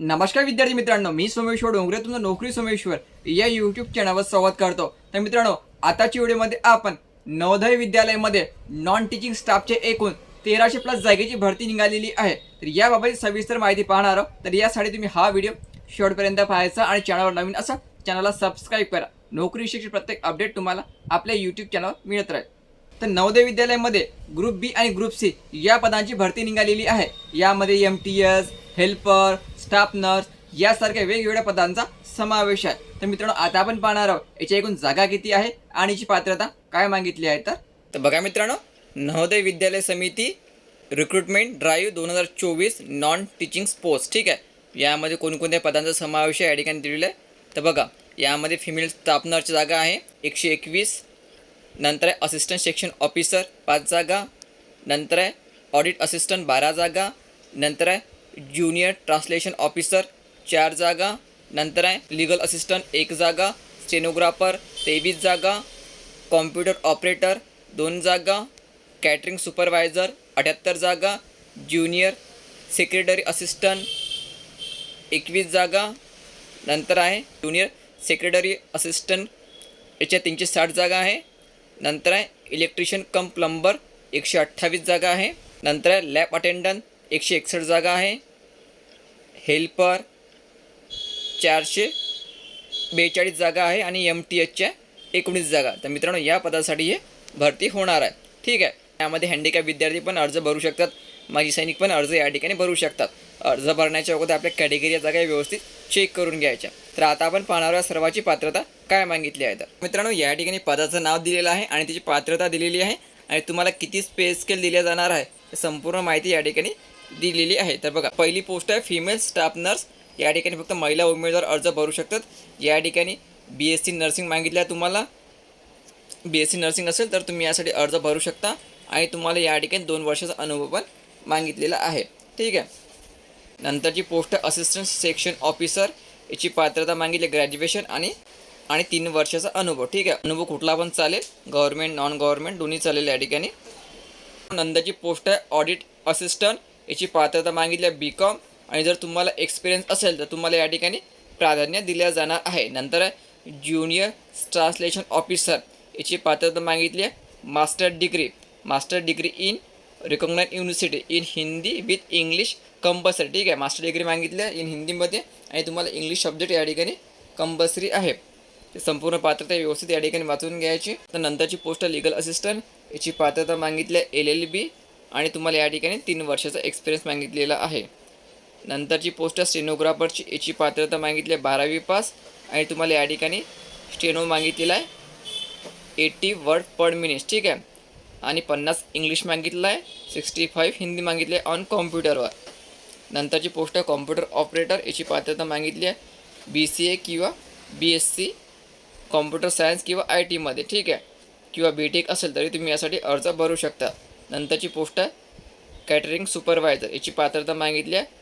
नमस्कार विद्यार्थी मित्रांनो मी सोमेश्वर डोंगरे तुमचं नोकरी सोमेश्वर या यूट्यूब चॅनलवर संवाद करतो. तर मित्रांनो आताच्या व्हिडिओमध्ये आपण नवोदय विद्यालयामध्ये नॉन टीचिंग स्टाफचे एकूण तेराशे प्लस जागेची भरती निघालेली आहे. तर याबाबत सविस्तर माहिती पाहणार आहोत. तर यासाठी तुम्ही हा व्हिडिओ शेवटपर्यंत पाहायचा आणि चॅनलवर नवीन असा चॅनलला सबस्क्राईब करा. नोकरी विषयीची प्रत्येक अपडेट तुम्हाला आपल्या यूट्यूब चॅनलवर मिळत राहील. तर नवोदय विद्यालयामध्ये ग्रुप बी आणि ग्रुप सी या पदांची भरती निघालेली आहे. यामध्ये M T S helper staff nurse यासारख्या वेगवेगळ्या पदांचा समावेश आहे. तर मित्रांनो आता आपण पाहणार आहोत याची एकूण जागा किती आहे आणि याची पात्रता काय मागितली आहे तर? बघा मित्रांनो नवोदय विद्यालय समिती रिक्रुटमेंट ड्राईव्ह दोन हजार चोवीस नॉन टीचिंग पोस्ट ठीक आहे? यामध्ये कोणकोणत्या पदांचा समावेश आहे या ठिकाणी दिलेला आहे? तर बघा यामध्ये फिमेल स्टाफ नर्सची जागा आहे एकशे एकवीस. नंतर आहे असिस्टंट सेक्शन ऑफिसर पाच जागा. नंतर आहे ऑडिट असिस्टंट बारा जागा. नंतर आहे ज्युनियर ट्रान्सलेशन ऑफिसर चार जागा. नंतर आहे लिगल असिस्टंट एक जागा. स्टेनोग्राफर तेवीस जागा. कॉम्प्युटर ऑपरेटर दोन जागा. कॅटरिंग सुपरवायझर अठ्याहत्तर जागा. ज्युनियर सेक्रेटरी असिस्टंट एकवीस जागा. नंतर आहे ज्युनियर सेक्रेटरी असिस्टंट याच्या तीनशे साठ जागा आहे. नंतर आहे इलेक्ट्रिशियन कम प्लंबर एकशे अठ्ठावीस जागा आहे. नंतर आहे लॅब अटेंडंट एकशे एकसष्ट जागा आहे. हेल्पर चारशे बेचाळीस जागा आहे आणि एम टी एचच्या एकोणीस जागा. तर मित्रांनो या पदासाठी हे भरती होणार आहे. ठीक आहे? त्यामध्ये हँडिकॅप विद्यार्थी पण अर्ज भरू शकतात. माजी सैनिक पण अर्ज या ठिकाणी भरू शकतात. अर्ज भरण्याच्या अगोदर आपल्या कॅटेगरीच्या जागा व्यवस्थित चेक करून घ्यायच्या. तर आता आपण पाहणार आहोत सर्वाची पात्रता काय मागितली आहे तर. मित्रांनो या ठिकाणी पदाचं नाव दिलेलं आहे आणि त्याची पात्रता दिलेली आहे. आणि तुम्हाला किती स्पेस स्केल दिल्या जाणार आहे संपूर्ण माहिती या ठिकाणी दिलेली आहे. तर बघा पहिली पोस्ट आहे फिमेल स्टाफ नर्स या ठिकाणी फक्त महिला उमेदवार अर्ज भरू शकतात. या ठिकाणी बी एस सी नर्सिंग मागितल्या तुम्हाला. बी एस सी नर्सिंग असेल तर तुम्ही यासाठी अर्ज भरू शकता. आणि तुम्हाला या ठिकाणी दोन वर्षाचा अनुभव पण मागितलेला आहे. ठीक आहे? नंतरची पोस्ट आहे असिस्टंट सेक्शन ऑफिसर याची पात्रता मागितली ग्रॅज्युएशन आणि आणि तीन वर्षाचा अनुभव. ठीक आहे? अनुभव कुठला पण चालेल. गव्हर्मेंट नॉन गव्हर्मेंट दोन्ही चालेल या ठिकाणी. नंतरची पोस्ट आहे ऑडिट असिस्टंट याची पात्रता मागितली बी कॉम आणि जर तुम्हाला एक्सपिरियन्स असेल तर तुम्हाला या ठिकाणी प्राधान्य दिल्या जाणार आहे. नंतर ज्युनियर ट्रान्सलेशन ऑफिसर याची पात्रता मागितली आहे. Master degree master degree in recognise university in Hindi with English compulsory ठीक आहे? मास्टर डिग्री मागितली आहे इन हिंदीमध्ये आणि तुम्हाला इंग्लिश सब्जेक्ट या ठिकाणी कंपल्सरी आहे. संपूर्ण पात्रता व्यवस्थित या ठिकाणी वाचून घ्यायची. तर नंतरची पोस्ट लिगल असिस्टंट याची पात्रता मागितली आहे. एल एल बी आणि तुम्हाला या ठिकाणी तीन वर्षाचा एक्सपिरियन्स मागितलेला आहे. नंतरची पोस्ट स्टेनोग्राफरची याची पात्रता मागितली आहे बारावी पास आणि तुम्हाला या ठिकाणी स्टेनो मागितलेला आहे. एटी वर्ड पर मिनिट ठीक आहे? आणि पन्नास इंग्लिश मागितलं आहे. सिक्स्टी फाईव्ह हिंदी मागितली आहे ऑन कॉम्प्युटरवर नंतरची पोस्ट आहे कॉम्प्युटर ऑपरेटर याची पात्रता मागितली आहे. बी सी ए किंवा B S C computer science किंवा आय टीमध्ये ठीक आहे? किंवा बी टेक असेल तरी तुम्ही यासाठी अर्ज भरू शकता. नंतरची पोस्ट आहे कॅटरिंग सुपरवायझर याची पात्रता मागितली आहे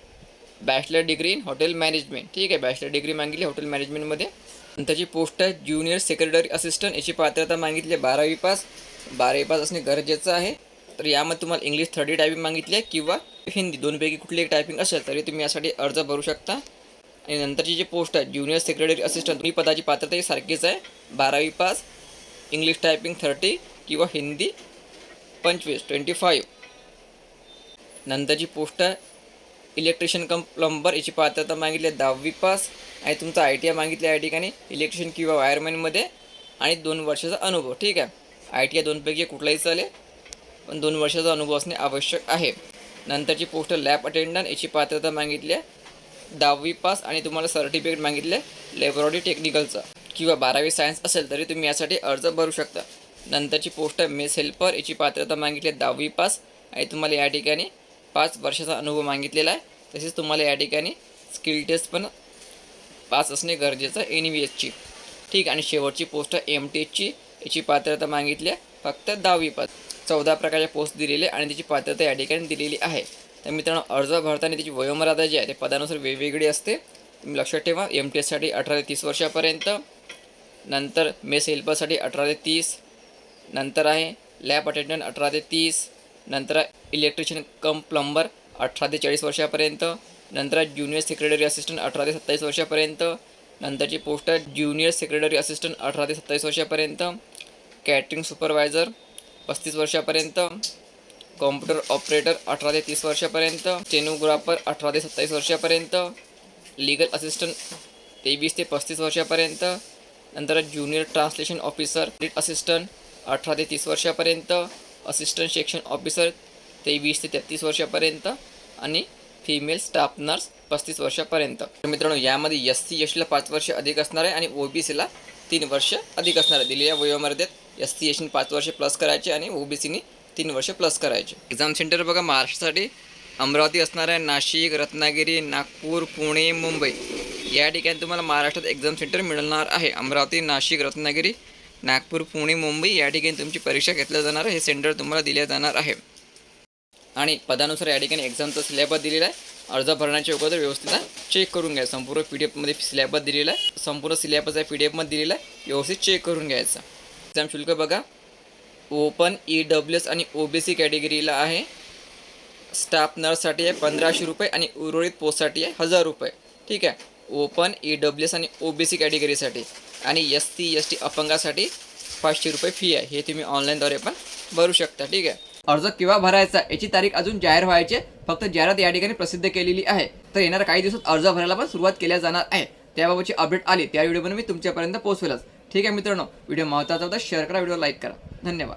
bachelor degree in hotel management ठीक आहे बॅचलर डिग्री मागितली हॉटेल मॅनेजमेंटमध्ये नंतरची पोस्ट आहे ज्युनियर सेक्रेटरी असिस्टंट याची पात्रता मागितली आहे बारावी पास. बारावी पास असणे गरजेचं आहे. तर यामध्ये तुम्हाला इंग्लिश थर्टी टायपिंग मागितली आहे किंवा हिंदी. दोनपैकी कुठली एक टायपिंग असेल तरी तुम्ही यासाठी अर्ज भरू शकता. आणि नंतरची जी पोस्ट आहे ज्युनियर सेक्रेटरी असिस्टंट ही पदाची पात्रता ही सारखीच आहे. बारावी पास इंग्लिश टायपिंग थर्टी किंवा हिंदी. पंचवीस ट्वेंटी फाईव्ह नंतरची पोस्ट आहे इलेक्ट्रिशियन कम प्लंबर याची पात्रता मागितली आहे दहावी पास. आणि तुमचा आय टी आय मागितली आहे या ठिकाणी इलेक्ट्रिशियन किंवा वायरमॅनमध्ये आणि दोन वर्षाचा अनुभव ठीक आहे. आय टी आय दोनपैकी कुठलाही चालेल पण दोन वर्षाचा अनुभव असणे आवश्यक आहे. नंतरची पोस्ट लॅब अटेंडंट याची पात्रता मागितली आहे. दहावी पास आणि तुम्हाला सर्टिफिकेट मागितले आहे टेक्निकलचं किंवा बारावी सायन्स असेल तरी तुम्ही यासाठी अर्ज भरू शकता. नंतरची पोस्ट आहे मेस हेल्पर. याची पात्रता मागितली आहे दहावी पास. आणि तुम्हाला या ठिकाणी पाच वर्षाचा अनुभव मागितलेला आहे. तसेच तुम्हाला या ठिकाणी स्किल टेस्ट पण पास असणे गरजेचं आहे. एन व्ही एसची ठीक आणि शेवटची पोस्ट आहे एम टी एचची याची पात्रता मागितली आहे फक्त दहावी पास. चौदा प्रकारच्या पोस्ट दिलेले आणि त्याची पात्रता या ठिकाणी दिलेली आहे. तर मित्रांनो अर्ज भरताना त्याची वयोमर्यादा जी आहे ते पदानुसार वेगवेगळी असते. तुम्ही लक्षात ठेवा एम टी एससाठी अठरा ते तीस वर्षापर्यंत. नंतर मेस हेल्परसाठी अठरा ते तीस. नंतर आहे लॅब अटेंडंट अठरा ते तीस नंतर इलेक्ट्रिशियन कम प्लंबर अठरा ते चाळीस वर्षापर्यंत नंतर ज्युनियर सेक्रेटरी असिस्टंट अठरा ते सत्तावीस वर्षापर्यंत नंतरची पोस्ट आहे ज्युनियर सेक्रेटरी असिस्टंट अठरा ते सत्तावीस वर्षापर्यंत कॅटरिंग सुपरवायझर पस्तीस वर्षापर्यंत कॉम्प्युटर ऑपरेटर अठरा ते तीस वर्षापर्यंत स्टेनोग्राफर अठरा ते सत्तावीस वर्षापर्यंत लीगल असिस्टंट तेवीस ते पस्तीस वर्षापर्यंत नंतर ज्युनियर ट्रान्सलेशन ऑफिसर असिस्टंट अठरा ते तीस वर्षापर्यंत असिस्टंट सेक्शन ऑफिसर ते वीस ते तेहतीस वर्षापर्यंत आणि फिमेल स्टाफ नर्स पस्तीस वर्षापर्यंत. तर मित्रांनो यामध्ये एस सी एस टीला पाच वर्ष अधिक असणार आहे आणि ओ बी सीला तीन वर्ष अधिक असणार आहे. दिलेल्या वयोमर्यादेत एस सी एस पाच वर्ष प्लस करायचे आणि ओ बी सीनी तीन वर्ष प्लस करायचे. एक्झाम सेंटर बघा महाराष्ट्रासाठी अमरावती असणार आहे. नाशिक रत्नागिरी नागपूर पुणे मुंबई. या ठिकाणी तुम्हाला महाराष्ट्रात एक्झाम सेंटर मिळणार आहे. अमरावती नाशिक रत्नागिरी नागपूर पुणे मुंबई या ठिकाणी तुमची परीक्षा घेतल्या जाणार आहे. हे सेंटर तुम्हाला दिले जाणार आहे. आणि पदानुसार या ठिकाणी एक्झामचा सिलेबस दिलेला आहे. अर्ज भरण्याच्या अगोदर व्यवस्थित चेक करून घ्या. संपूर्ण पी डी एफमध्ये सिलेबस दिलेला आहे. संपूर्ण सिलेबस आहे पी डी एफमध्ये दिलेला आहे. व्यवस्थित चेक करून घ्यायचा. एक्झाम शुल्क बघा. ओपन ई डब्ल्यू एस आणि ओ बी सी कॅटेगरीला आहे. स्टाफ नर्ससाठी आहे पंधराशे रुपये आणि उर्वरित पोस्टसाठी आहे हजार रुपये. ठीक आहे? ओपन ई डब्ल्यू एस आणि ओ बी सी कॅटेगरीसाठी आणि एस टी एस टी अपंगासाठी पाचशे रुपये फी आहे. हे तुम्ही ऑनलाईनद्वारे पण भरू शकता. ठीक आहे? अर्ज केव्हा भरायचा याची तारीख अजून जाहीर व्हायची फक्त जाहिरात या ठिकाणी प्रसिद्ध केलेली आहे. तर येणाऱ्या काही दिवसात अर्ज भरायला पण सुरुवात केल्या जाणार आहे. त्याबाबतची अपडेट आली त्या व्हिडिओ मी तुमच्यापर्यंत पोहोचवेलच. ठीक आहे मित्रांनो व्हिडिओ महत्त्वाचा होता शेअर करा व्हिडिओ लाईक करा. धन्यवाद.